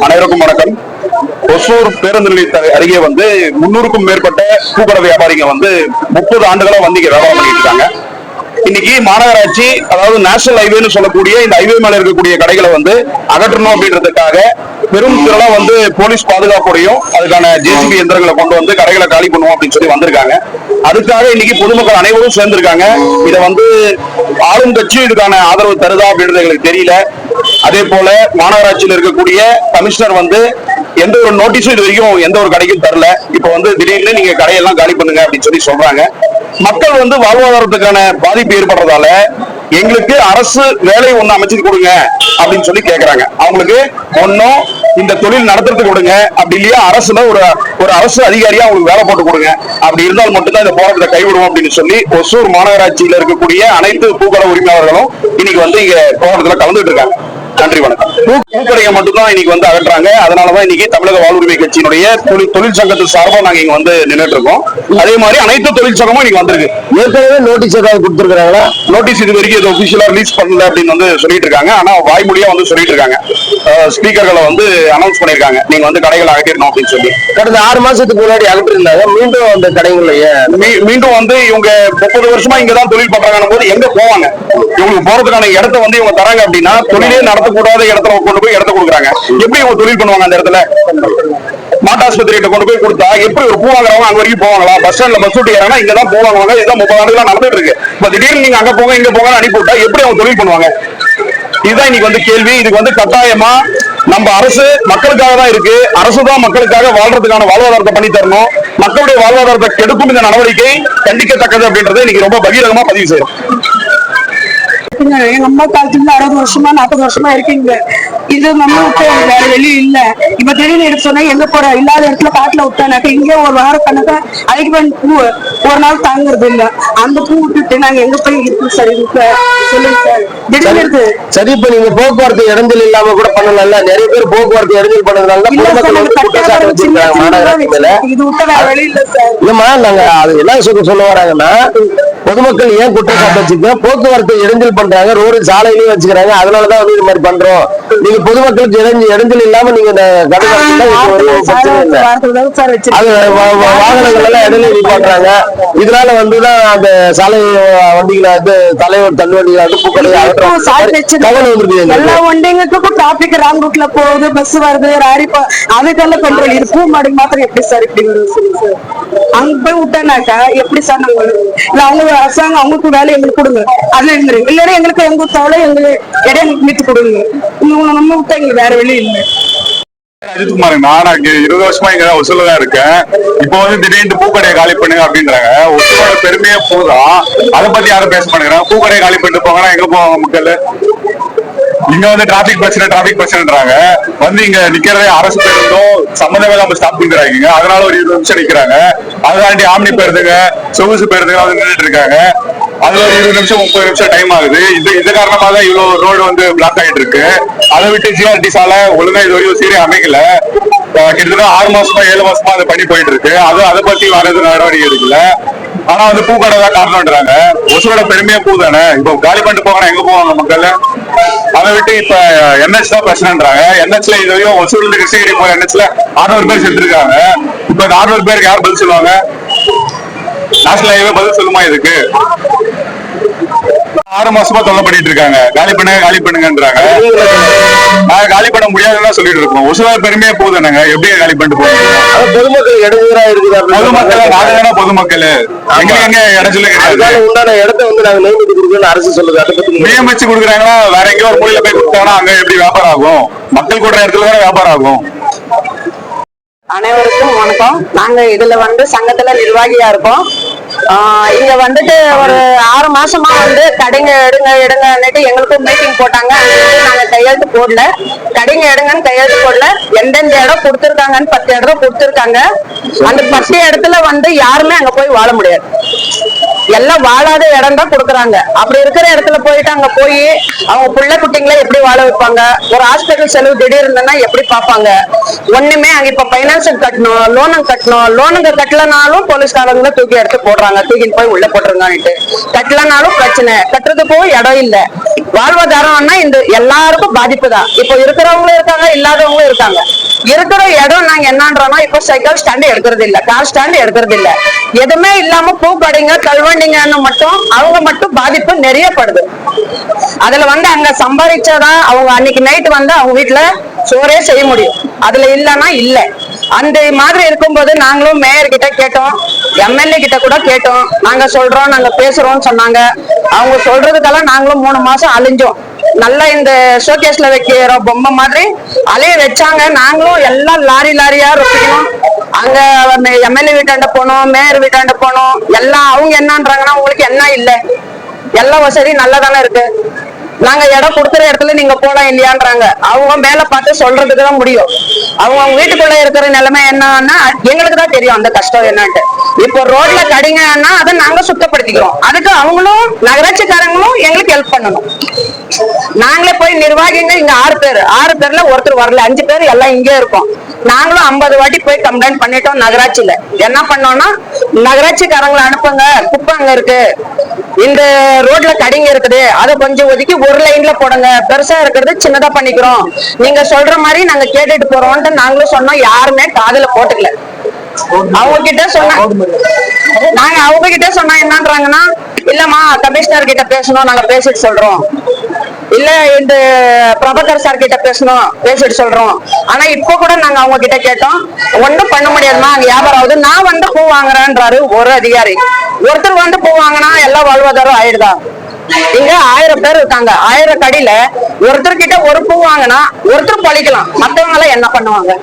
அனைவருக்கும் வணக்கம். ஒசூர் பேருந்து நிலையத்தை அருகே வந்து முன்னூறுக்கும் மேற்பட்ட பூக்கடை வியாபாரிங்க வந்து முப்பது ஆண்டுகளா வந்து இங்க வியாபாரம் பண்ணிட்டு இருக்காங்க. இன்னைக்கு மாநகராட்சி அதாவது நேஷனல் ஹைவேன்னு சொல்லக்கூடிய இந்த ஹைவே மேல இருக்கக்கூடிய கடைகளை வந்து அகற்றணும் அப்படின்றதுக்காக பெரும் திரளா வந்து போலீஸ் பாதுகாப்போடையும் அதுக்கான ஜேசிபி எந்திரங்களை கொண்டு வந்து கடைகளை காலி பண்ணுவோம் அப்படின்னு சொல்லி வந்திருக்காங்க. அதுக்காக இன்னைக்கு பொதுமக்கள் அனைவரும் சேர்ந்திருக்காங்க. இதை வந்து ஆளும் கட்சி இதுக்கான ஆதரவு தருதா அப்படின்றது எங்களுக்கு தெரியல. அதே போல மாநகராட்சியில் இருக்கக்கூடிய கமிஷனர் வந்து எந்த ஒரு நோட்டீஸும் இது வரைக்கும் எந்த ஒரு கடைக்கும் தரல. இப்ப வந்து திடீர்னு நீங்க கடையெல்லாம் காலி பண்ணுங்க அப்படின்னு சொல்லி சொல்றாங்க. மக்கள் வந்து வாழ்வாதாரத்துக்கான பாதிப்பு ஏற்படுறதால எங்களுக்கு அரசு வேலை ஒண்ணு அமைச்சு கொடுங்க அப்படின்னு சொல்லி கேக்குறாங்க. அவங்களுக்கு ஒன்னும் இந்த தொழில் நடத்துறதுக்கு கொடுங்க அப்படி இல்லையா அரசுல ஒரு ஒரு அரசு அதிகாரியா அவங்களுக்கு வேலை போட்டு கொடுங்க. அப்படி இருந்தால் மட்டும்தான் இந்த போராட்டத்தை கைவிடுவோம் அப்படின்னு சொல்லி ஒசூர் மாநகராட்சியில இருக்கக்கூடிய அனைத்து பூக்கட உரிமையாளர்களும் இன்னைக்கு வந்து இங்க போராட்டத்துல கலந்துட்டு இருக்காங்க. நன்றி வணக்கம். பூக்கடையை மட்டும்தான் இன்னைக்கு வந்து அகற்றாங்க. அதனாலதான் இன்னைக்கு தமிழக வாழ்வுரிமை கட்சியினுடைய தொழில் தொழிற்சங்கத்து சார்பா நாங்க இங்க வந்து நின்னுட்டு இருக்கோம் அதே மாதிரி அனைத்து தொழிற்சங்கமும் இன்னைக்கு வந்திருக்கு. ஏற்கனவே நோட்டீஸ் ஏதாவது கொடுத்துருக்காங்களா நோட்டீஸ் இது வரைக்கும் இது ஒபிஷியலா ரிலீஸ் பண்ணல அப்படின்னு வந்து சொல்லிட்டு இருக்காங்க. ஆனா வாய்மொழியா வந்து சொல்லிட்டு இருக்காங்க. ஸ்பீக்கர்களை வந்து அனௌன்ஸ் பண்ணிருக்காங்க நீங்க வந்து கடைகளை அகற்றிடணும் அப்படின்னு சொல்லி. கடந்த ஆறு மாசத்துக்கு முன்னாடி அகற்றிருந்தாங்க. மீண்டும் அந்த மீ- மீண்டும் வந்து இவங்க முப்பது வருஷமா இங்கதான் தொழில் பண்றாங்க போது எங்க போவாங்க? இவங்களுக்கு போறதுக்கான இடத்த வந்து இவங்க தராங்க அப்படின்னா தொழிலே கூடாத இடத்துல கொண்டு போய் இடத்த கொடுக்குறாங்க. எப்படி அவங்க தொழில் பண்ணுவாங்க அந்த இடத்துல? மாட்டாஸ்பத்திரிகிட்ட கொண்டு போய் கொடுத்தா எப்படி ஒரு பூ வாங்குறவங்க அங்க வரைக்கும் போவாங்களா? பஸ் ஸ்டாண்ட்ல பஸ் விட்டு ஏறாங்கன்னா இங்க தான் போவாங்க. இதான் முப்பது ஆண்டுகளா நடந்துட்டு இருக்கு. இப்ப திடீர்னு நீங்க அங்க போங்க இங்க போங்க அனுப்பி விட்டா எப்படி அவங்க தொழில் பண்ணுவாங்க? இதுதான் இன்னைக்கு வந்து கேள்வி. இதுக்கு வந்து கட்டாயமா நம்ம அரசு மக்களுக்காக தான் இருக்கு. அரசு தான் மக்களுக்காக வாழ்றதுக்கான வாழ்வாதாரத்தை பண்ணி தரணும். மக்களுடைய வாழ்வாதாரத்தை கெடுக்கும் இந்த நடவடிக்கை கண்டிக்கத்தக்கது அப்படின்றத இன்னைக்கு ரொம்ப பகிரங்கமா பதிவு செய்யறோம் இருக்குங்க. எங்க அம்மா காலத்துல அறுபது வருஷமா நாற்பது வருஷமா இருக்கீங்க. இது நம்ம விட்டு வேற வெளியே இல்ல. இப்ப திடீர்னு எடுத்து சொன்னா எங்க போற? இல்லாத இடத்துல காட்டுல விட்டானாக்க இங்க ஒரு வார கணக்கா அழைக்கு பூ ஒரு நாள் தாங்குறது இல்ல. அந்த பூ விட்டுட்டு நாங்க எங்க போய் இருக்கு சார் இருக்கு சொல்லுங்க சார். திடீர்னு இருக்கு சரி இப்ப நீங்க போக்குவரத்து இடஞ்சல் இல்லாம கூட பண்ணலாம்ல? நிறைய பேர் போக்குவரத்து இடஞ்சல் பண்ணதுனால இல்லம்மா நாங்க அது என்ன சொல்ல சொல்ல வராங்கன்னா பொதுமக்கள் ஏன் குற்றச்சாட்டு வச்சுக்க போக்குவரத்து இடைஞ்சல் பண்றாங்க ரோடு சாலையிலயும் வச்சுக்கிறாங்க. அதனாலதான் வந்து இது மாதிரி பண்றோம். நீங்க பொதுமக்களுக்கு இடைஞ்சல் இடைஞ்சல் இல்லாம நீங்க இந்த வாகனங்கள் எல்லாம் இடையில நிப்பாட்டுறாங்க. இதனால வந்துதான் அந்த சாலை வண்டிகளை வந்து தலைவர் தள்ளுவண்டிகளை வந்து பூக்கடையை எல்லா. வண்டிங்களுக்கும் டிராபிக் ராங் ரூட்ல போகுது பஸ் வருது ராரி அதுக்கெல்லாம் கண்ட்ரோல் இது பூ மாடு மாத்திரம் எப்படி சார் இப்படி சார். அங்க போய் விட்டானாக்கா எப்படி சார் நாங்க வருவோம்? இல்ல அவங்க அரசாங்கம் அவங்களுக்கு வேலை எங்களுக்கு கொடுங்க. அதுல இருந்துரு. இல்லைன்னா எங்களுக்கு அவங்க தவளை எங்களுக்கு இடம் மீட்டு கொடுங்க. இவங்க நம்ம விட்டா எங்களுக்கு வேற வழி இல்லை. அஜித்குமார் நான் இருபது வருஷமா இங்க தான் ஒசூல தான் இருக்கேன். இப்போ வந்து திடீர்னு பூக்கடையை காலி பண்ணுங்க அப்படின்றாங்க. ஒசூலோட பெருமையே போதும். அதை பத்தி யாரும் பேச மாட்டேங்கிறாங்க. பூக்கடையை காலி பண்ணிட்டு போங்கன்னா எங்க போவாங்க மக்கள்? இங்க வந்து டிராபிக் பிரச்சனை டிராபிக் பிரச்சனைன்றாங்க. வந்து இங்க நிக்கிறதே அரசு பேருந்தும் சம்பந்தமே நம்ம ஸ்டாப் பண்ணிக்கிறாங்க அதனால ஒரு இருபது நிமிஷம் நிக்கிறாங்க. அதாண்டி ஆம்னி பேருந்துங்க சொகுசு பேருந்துங்க வந்து நின்றுட்டு இருக்காங்க. அதுல ஒரு இருபது நிமிஷம் முப்பது நிமிஷம் டைம் ஆகுது. இது இது காரணமா தான் இவ்வளவு ரோடு வந்து பிளாக் ஆயிட்டு இருக்கு அதை விட்டு ஜிஆர்டி சாலை ஒழுங்கா இது வரையும் சீரே அமைக்கல. கிட்டத்தட்ட ஆறு மாசமா ஏழு மாசமா அது பண்ணி போயிட்டு இருக்கு அது அதை பத்தி வர எதுவும் நடவடிக்கை எடுக்கல. ஆனா வந்து பூக்கடை தான் காரணம்ன்றாங்க. ஒசூரோட பெருமையா பூ தானே இப்போ காலி பண்ணிட்டு போகணும் எங்க போவாங்க மக்கள்? அதை விட்டு இப்ப என்எஸ் தான் பிரச்சனைன்றாங்க. என்ஹெச்ல இது ஒசூர்ல இருந்து கிருஷ்ணகிரி போற என்ஹெச்ல அறுநூறு பேர் செத்துருக்காங்க. இப்ப இந்த அறுநூறு பேருக்கு யார் பதில் சொல்லுவாங்க? நேஷனல் ஹைவே பதில் சொல்லுமா இதுக்கு? ஆறு மாசமா தொல்லை பண்ணிட்டு இருக்காங்க. காலி பண்ணுங்க காலி பண்ணுங்கன்றாங்க. நாங்க காலி பண்ண முடியாதுன்னு சொல்லிட்டு இருக்கோம். ஒசூரா பெருமையே போதுனாங்க எப்படி காலி பண்ணிட்டு போறோம் பொதுமக்கள் இடைஞ்சலா இருக்குது பொதுமக்கள் நாங்க தானே பொதுமக்கள். எங்களுக்கு எங்க இடத்துல கிடையாது உண்டான இடத்தை வந்து நாங்க நியமித்து கொடுக்கணும்னு அரசு சொல்லுது. அதை பத்தி நீங்க நியமிச்சு கொடுக்குறாங்கன்னா வேற எங்கேயோ ஒரு மூலையில போய் கொடுத்தாங்கன்னா அங்க எப்படி வியாபாரம் ஆகும்? மக்கள் கூடுற இடத்துல தானே வியாபாரம் ஆகும். அனைவருக்கும் வணக்கம். நாங்க இதுல வந்து சங்கத்துல நிர்வாகியா இருக்கோம். இங்க வந்துட்டு ஒரு ஆறு மாசமா வந்து கடைங்க எடுங்க எடுங்கன்னுட்டு எங்களுக்கும் மீட்டிங் போட்டாங்க. நாங்க கையெழுத்து போடல. கடைங்க எடுங்கன்னு கையெழுத்து போடல. எந்தெந்த இடம் கொடுத்துருக்காங்கன்னு பத்து இடம் கொடுத்துருக்காங்க. அந்த பத்து இடத்துல வந்து யாருமே அங்க போய் வாழ முடியாது. எல்லாம் வாழாத இடம் தான் கொடுக்குறாங்க. அப்படி இருக்கிற இடத்துல போயிட்டு அங்க போய் அவங்க பிள்ளை குட்டிங்களை எப்படி வாழ வைப்பாங்க? ஒரு ஹாஸ்பிட்டல் செலவு திடீர்னுன்னா எப்படி பார்ப்பாங்க? ஒண்ணுமே அங்க இப்ப பைனான்சியல் கட்டணும் லோனுங்க கட்டணும். லோனுங்க கட்டலனாலும் போலீஸ்காரங்களை தூக்கி எடுத்து போடுறாங்க. தூக்கின்னு தூக்கிட்டு போய் உள்ள போட்டுருங்கான்ட்டு கட்டலனாலும் பிரச்சனை. கட்டுறதுக்கும் இடம் இல்லை. வாழ்வாதாரம்னா இந்த எல்லாருக்கும் பாதிப்பு தான் இப்போ இருக்கிறவங்களும் இருக்காங்க இல்லாதவங்களும் இருக்காங்க. இருக்கிற இடம் நாங்க என்னன்றோம்னா இப்போ சைக்கிள் ஸ்டாண்ட் எடுக்கிறது இல்ல. கார் ஸ்டாண்ட் எடுக்கிறது இல்ல. எதுவுமே இல்லாம பூக்கடைங்க கல்வண்டிங்கன்னு மட்டும் அவங்க மட்டும் பாதிப்பு நிறைய படுது அதுல வந்து அங்க சம்பாதிச்சாதான் அவங்க அன்னைக்கு நைட் வந்து அவங்க வீட்டுல சோறே செய்ய முடியும். அதுல இல்லைன்னா இல்ல. அந்த மாதிரி இருக்கும்போது நாங்களும் மேயர் கிட்ட கேட்டோம். எம்எல்ஏ கிட்ட கூட கேட்டோம். நாங்க சொல்றோம் நாங்க பேசுறோம்னு சொன்னாங்க. அவங்க சொல்றதுக்கெல்லாம் நாங்களும் மூணு மாசம் அழிஞ்சோம். நல்லா இந்த ஷோகேஸ்ல வைக்கிற பொம்மை மாதிரி அலைய வச்சாங்க. நாங்களும் எல்லாம் லாரி லாரியா ரொப்பிக்கணும் அங்க எம்எல்ஏ வீட்டாண்ட போனோம் மேயர் வீட்டாண்ட போனோம். எல்லாம் அவங்க என்னன்றாங்கன்னா உங்களுக்கு என்ன இல்லை? எல்லா வசதி நல்லா தானே இருக்கு. நாங்க இடம் கொடுக்குற இடத்துல நீங்க போலாம் இல்லையான்றாங்க. அவங்க மேல பார்த்து சொல்றதுக்கு தான் முடியும். அவங்க அவங்க வீட்டுக்குள்ள இருக்கிற நிலைமை என்னன்னா எங்களுக்கு தான் தெரியும் அந்த கஷ்டம் என்னன்ட்டு. இப்போ ரோட்ல கடிங்கன்னா அதை நாங்க சுத்தப்படுத்திக்கிறோம். அதுக்கு அவங்களும் நகராட்சிக்காரங்களும் எங்களுக்கு ஹெல்ப் பண்ணணும். நாங்களே போய் நிர்வாகிங்க இங்க ஆறு பேர். ஆறு பேர்ல ஒருத்தர் வரல. அஞ்சு பேர் எல்லாம் இங்கே இருக்கோம். நாங்களும் ஐம்பது வாட்டி போய் கம்ப்ளைண்ட் பண்ணிட்டோம் நகராட்சியில. என்ன பண்ணோம்னா நகராட்சிக்காரங்களை அனுப்புங்க. குப்பை அங்க இருக்கு. இந்த ரோட்ல கடிங்க இருக்குது. அதை கொஞ்சம் ஒதுக்கி ஒரு லைன்ல போடுங்க. பெருசா இருக்கிறது சின்னதா பண்ணிக்கிறோம். நீங்க சொல்ற மாதிரி நாங்க கேட்டுட்டு போறோம்ட்டு நாங்களும் சொன்னோம். யாருமே காதுல போட்டுக்கல. அவங்க கிட்ட சொன்ன நாங்க அவங்க கிட்ட சொன்னா என்னன்றாங்கன்னா இல்லம்மா கமிஷனர் கிட்ட பேசணும். நாங்க பேசிட்டு சொல்றோம். இல்ல இந்த பிரபாகர் சார் கிட்ட பேசணும் பேசிட்டு சொல்றோம். ஆனா இப்போ கூட நாங்க அவங்க கிட்ட கேட்டோம் ஒண்ணும் பண்ண முடியாதுமா அங்க வியாபாரம் ஆகுது. நான் வந்து பூ வாங்குறேன்றாரு ஒரு அதிகாரி. ஒருத்தர் வந்து பூ வாங்கினா எல்லாம் வாழ்வாதாரம் ஆயிடுதா? இங்க ஆயிரம் பேர் இருக்காங்க. ஆயிரம் கடையில ஒருத்தர் கிட்ட ஒரு பூ வாங்கினா ஒருத்தர் பழிக்கலாம். மத்தவங்க எல்லாம் என்ன பண்ணுவாங்க?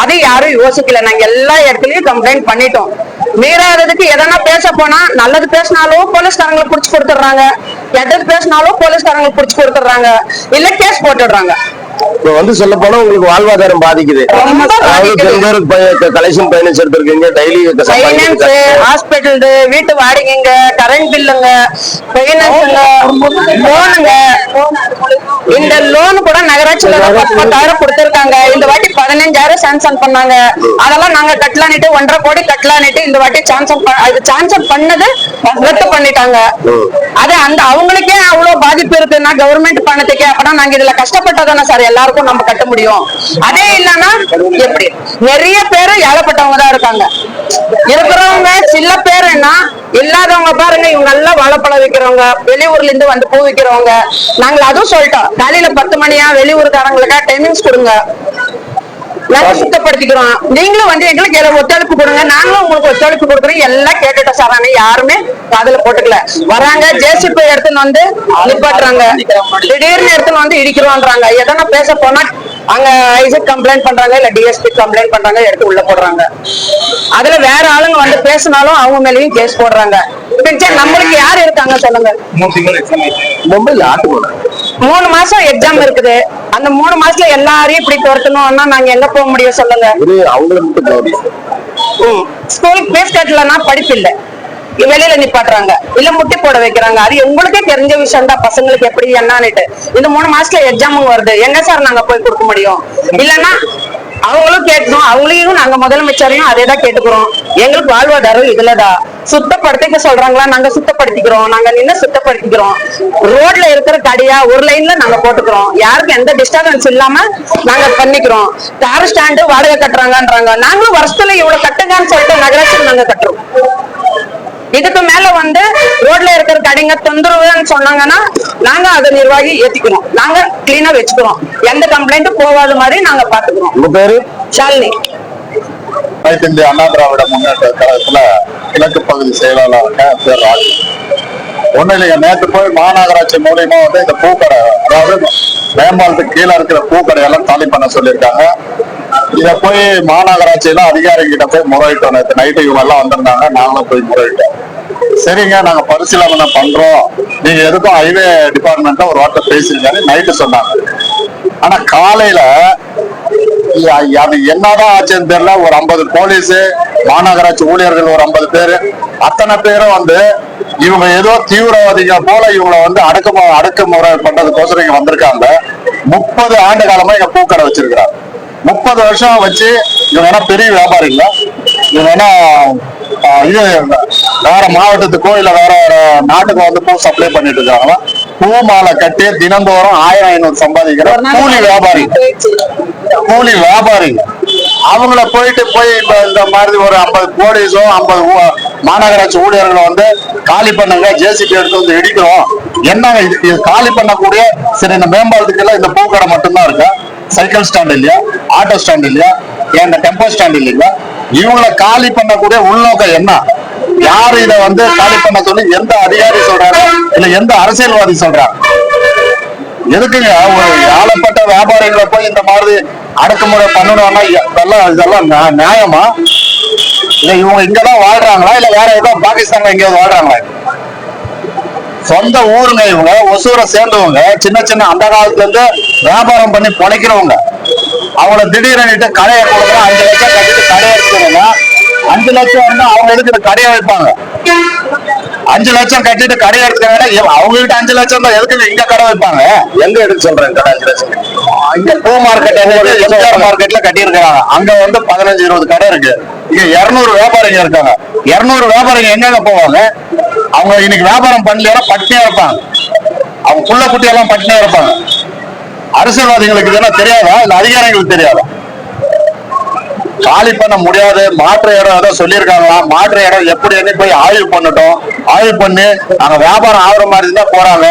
அது யாரும் யோசிக்கல. நாங்க எல்லா இடத்துலயும் கம்ப்ளைண்ட் பண்ணிட்டோம். மீறாததுக்கு எதனா பேச போனா நல்லது பேசினாலும் போலீஸ்காரங்களை புடிச்சு கொடுத்துடுறாங்க. கெட்டது பேசினாலும் போலீஸ்காரங்களை புடிச்சு கொடுத்துடுறாங்க. இல்ல கேஸ் போட்டுடுறாங்க. இப்ப வந்து சொல்ல போனா உங்களுக்கு வாழ்வாதாரம் பாதிக்குது. கலெக்ஷன் பயணிச்சு எடுத்திருக்கீங்க டெய்லி ஹாஸ்பிட்டல் வீட்டு வாடகைங்க கரண்ட் பில்லுங்க ஃபைனான்ஸுங்க லோனுங்க இந்த லோன் கூட நகராட்சியில பத்தாயிரம் கொடுத்திருக்காங்க. இந்த வாட்டி பதினஞ்சாயிரம் சாங்ஷன் பண்ணாங்க. அதெல்லாம் நாங்க கட்டலானிட்டு ஒன்றரை கோடி கட்டலானிட்டு இந்த வாட்டி சான்சன் அது பண்ணது ரத்து பண்ணிட்டாங்க. அது அந்த அவங்களுக்கே அவ்வளவு பாதிப்பு இருக்குன்னா கவர்மெண்ட் பணத்துக்கே அப்பனா நாங்க இதுல கஷ்டப்பட்டதானே சார் எல்லாருக்கும் நம்ம கட்ட முடியும். அதே இல்லைன்னா எப்படி? நிறைய பேரு ஏழப்பட்டவங்க தான் இருக்காங்க. இருக்கிறவங்க சில பேருன்னா இல்லாதவங்க பாருங்க இவங்க நல்லா வாழைப்பழம் விக்கிறவங்க வெளியூர்ல இருந்து வந்து பூ விக்கிறவங்க. நாங்க அதுவும் சொல்லிட்டோம். காலையில பத்து மணியா வெளியூர்காரங்களுக்கா டைமிங்ஸ் கொடுங்க. நாங்க சுத்தப்படுத்திக்கிறோம். நீங்களும் வந்து எங்களுக்கு எல்லாம் ஒத்துழைப்பு கொடுங்க. நாங்களும் உங்களுக்கு ஒத்துழைப்பு கொடுக்குறோம். எல்லாம் கேட்டுட்டோம் சார் ஆனா யாருமே காதுல போட்டுக்கல. வராங்க. ஜேசிபி எடுத்துன்னு வந்து நிப்பாட்டுறாங்க. திடீர்னு எடுத்துன்னு வந்து இடிக்கிறோம்ன்றாங்க எதனா பேச போனா அங்க ஐசக் கம்ப்ளைண்ட் பண்றாங்க இல்ல டிஎஸ்பி கம்ப்ளைண்ட் பண்றாங்க எடுத்து உள்ள போடுறாங்க. அதுல வேற ஆளுங்க வந்து பேசினாலும் அவங்க மேலயும் கேஸ் போடுறாங்க. நம்மளுக்கு யார் இருக்காங்க சொல்லுங்க. மூணு மாசம் எக்ஸாம் இருக்குது. அந்த மூணு மாசத்துல எல்லாரையும் இப்படி துரத்தணும்னா நாங்க எங்க போக முடியும் சொல்லுங்க. ஸ்கூலுக்கு ஃபீஸ் கட்டலன்னா படிப்பு இல்ல. வெளியில நிப்பாட்டுறாங்க. இல்ல முட்டி போட வைக்கிறாங்க. அது உங்களுக்கே தெரிஞ்ச விஷயம் தான். பசங்களுக்கு எப்படி என்னன்னுட்டு. இந்த மூணு மாசத்துல எக்ஸாமும் வருது. எங்க சார் நாங்க போய் கொடுக்க முடியும்? இல்லன்னா அவங்களும் கேட்கணும். அவங்களையும் நாங்க முதலமைச்சரையும் அதே தான் கேட்டுக்கிறோம். எங்களுக்கு வாழ்வாதாரம் இதுலதான். சுத்தப்படுத்திக்க சொல்றாங்களா? நாங்க சுத்தப்படுத்திக்கிறோம். நாங்க நின்று சுத்தப்படுத்திக்கிறோம். ரோட்ல இருக்கிற கடையா ஒரு லைன்ல நாங்க போட்டுக்கிறோம். யாருக்கும் எந்த டிஸ்டர்பன்ஸ் இல்லாம நாங்க பண்ணிக்கிறோம். கார் ஸ்டாண்டு வாடகை கட்டுறாங்கன்றாங்க. நாங்களும் வருஷத்துல இவ்வளவு கட்டுங்கன்னு சொல்லிட்டு நகராட்சி நாங்க கட்டுறோம். இதுக்கு மேல வந்து ரோட்ல இருக்கிற கடைங்க தொந்தரவுன்னு சொன்னாங்கன்னா நாங்க அதை நிர்வாகி ஏத்திக்கிறோம். நாங்க கிளீனா வச்சுக்கிறோம். எந்த கம்ப்ளைண்ட்டும் போகாத மாதிரி நாங்க பாத்துக்கிறோம். உங்க பேரு? ஷாலினி. இந்திய அண்ணா திராவிட முன்னேற்ற கழகத்துல கிழக்கு பகுதி செயலாளர் இருக்கேன் பேர் ராஜ். ஒண்ணு இல்லைங்க நேற்று போய் மாநகராட்சி மூலியமா வந்து இந்த பூக்கடை அதாவது மேம்பாலத்துக்கு கீழே இருக்கிற பூக்கடை எல்லாம் காலி பண்ண சொல்லியிருக்காங்க. இத போய் மாநகராட்சியில அதிகாரிகிட்ட போய் முறையிட்டோம். நேற்று நைட்டு இவங்க எல்லாம் வந்திருந்தாங்க. நாங்களும் போய் முறையிட்டோம். சரிங்க நாங்க பரிசீலனை பண்றோம். நீங்க எதுக்கும் ஹைவே டிபார்ட்மெண்ட்ல ஒரு வார்த்தை பேசுறீங்கன்னு நைட்டு சொன்னாங்க. ஆனா காலையில அது என்னதான் ஆச்சுன்னு தெரியல. ஒரு ஐம்பது போலீஸ் மாநகராட்சி ஊழியர்கள் ஒரு ஐம்பது பேரு. அத்தனை பேரும் வந்து இவங்க ஏதோ தீவிரவாதிங்க போல இவங்களை வந்து அடக்கு அடக்குமுறை பண்றதுக்கோசரம் இங்க வந்திருக்காங்க. முப்பது ஆண்டு காலமா இங்க பூக்கடை வச்சிருக்கிறாங்க. முப்பது வருஷம் வச்சு இவங்க என்ன பெரிய வியாபாரிங்களா? இவங்க என்ன இது வேற மாவட்டத்துக்கோ இல்ல வேற வேற நாட்டுக்கோ வந்து பூ சப்ளை பண்ணிட்டு இருக்காங்களா பூ மாலை கட்டி தினந்தோறும் ஆயிரம் ஐநூறு சம்பாதிக்கிற கூலி வியாபாரி. கூலி வியாபாரி. அவங்கள போயிட்டு போய் இப்ப இந்த மாதிரி ஒரு ஐம்பது போலீஸோ ஐம்பது மாநகராட்சி ஊழியர்களை வந்து காலி பண்ணுங்க ஜேசிபி எடுத்து வந்து இடிக்கிறோம். என்னங்க இது? காலி பண்ணக்கூடிய சரி இந்த மேம்பாலத்துக்கு எல்லாம் இந்த பூக்கடை மட்டும்தான் இருக்கா? சைக்கிள் ஸ்டாண்ட் இல்லையா? ஆட்டோ ஸ்டாண்ட் இல்லையா? ஏன் டெம்போ ஸ்டாண்ட் இல்லைங்களா? இவங்களை காலி பண்ணக்கூடிய உள்நோக்கம் என்ன? யாரு இத வந்து காலி பண்ண சொல்லி எந்த அதிகாரி சொல்றாரு? இல்ல எந்த அரசியல்வாதி சொல்றாரு? எதுக்குங்க? ஒரு ஆளப்பட்ட வியாபாரிகளை போய் இந்த மாதிரி அடக்குமுறை பண்ணணும்னா இதெல்லாம் இதெல்லாம் நியா- நியாயமா? இல்ல இவங்க இங்கதான் வாழ்றாங்களா? இல்ல வேற ஏதோ பாகிஸ்தான்ல எங்கேயாவது வாழ்றாங்களா? சொந்த ஊருங்க இவங்க ஒசூரை சேர்ந்தவங்க சின்ன சின்ன அந்த காலத்துல இருந்து வியாபாரம் பண்ணி பொழைக்கிறவங்க அவங்கள திடீரெனிட்டு கடையை கொடுக்குறோம் அஞ்சு லட்சம் கட்டிட்டு கடையை எடுத்துக்கணுங்க அஞ்சு லட்சம் இருந்தா அவங்க எதுக்கு கடையை வைப்பாங்க. அஞ்சு லட்சம் கட்டிட்டு கடை எடுத்துக்காங்க அவங்க கிட்ட அஞ்சு லட்சம் தான் எதுக்கு இங்க கடை வைப்பாங்க. எங்க எடுக்க சொல்றேன் கடை அஞ்சு லட்சம்? இங்க பூ மார்க்கெட் எம்ஜிஆர் மார்க்கெட்ல கட்டியிருக்காங்க அங்க வந்து பதினஞ்சு இருபது கடை இருக்கு. இங்க இருநூறு வியாபாரிங்க இருக்காங்க. இருநூறு வியாபாரிங்க எங்கெங்க போவாங்க? அவங்க இன்னைக்கு வியாபாரம் பண்ணலாம் பட்டினியா இருப்பாங்க. அவங்க புள்ள குட்டியெல்லாம் பட்டினியா இருப்பாங்க. அரசியல்வாதிகளுக்கு இதெல்லாம் தெரியாதா? இல்ல அதிகாரிகளுக்கு தெரியாதா? காலி பண்ண முடியாது மாற்று இடம் ஏதோ சொல்லியிருக்காங்களா? மாற்று இடம் எப்படின்னு போய் ஆய்வு பண்ணட்டும். ஆய்வு பண்ணி அங்க வியாபாரம் ஆகுற மாதிரி தான் போறாங்க.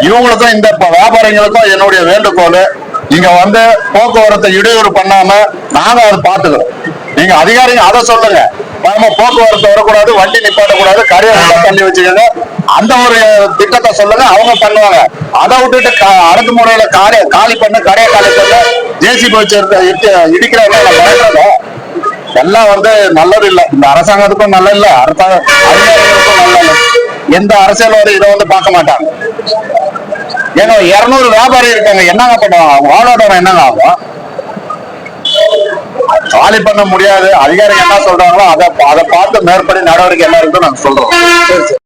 இவங்களுக்கும் இந்த வியாபாரிகளுக்கும் என்னுடைய வேண்டுகோள். இங்க வந்து போக்குவரத்தை இடையூறு பண்ணாம நாங்க அதை பார்த்துக்கிறோம். நீங்க அதிகாரிங்க அதை சொல்லுங்க. நம்ம போக்குவரத்து வரக்கூடாது வண்டி நிப்பாட்டக்கூடாது கரையை தள்ளி வச்சுக்கோங்க. அந்த ஒரு திட்டத்தை சொல்லுங்க அவங்க பண்ணுவாங்க. அதை விட்டுட்டு க- அடக்குமுறையில காரை காலி பண்ண கரையை காலி பண்ண ஜேசிபி வச்சு இடிக்கிறவங்க நான் எல்லாம் வந்து நல்லது இல்ல இந்த அரசாங்கத்துக்கும் நல்ல இல்ல அரசாங்கத்துக்கும் நல்ல இல்ல எந்த அரசியல்வாதி இதை வந்து பார்க்க மாட்டாங்க. ஏங்க இருநூறு வியாபாரி இருக்காங்க. என்னங்க பண்ணுவாங்க? அவங்க ஆளோட என்னங்க ஆகும் காலி பண்ண முடியாது. அதிகாரிகள் என்ன சொல்றாங்களோ அதை அதை பார்த்து மேற்படி நடவடிக்கை என்ன இருக்குன்னு நாங்க சொல்றோம்.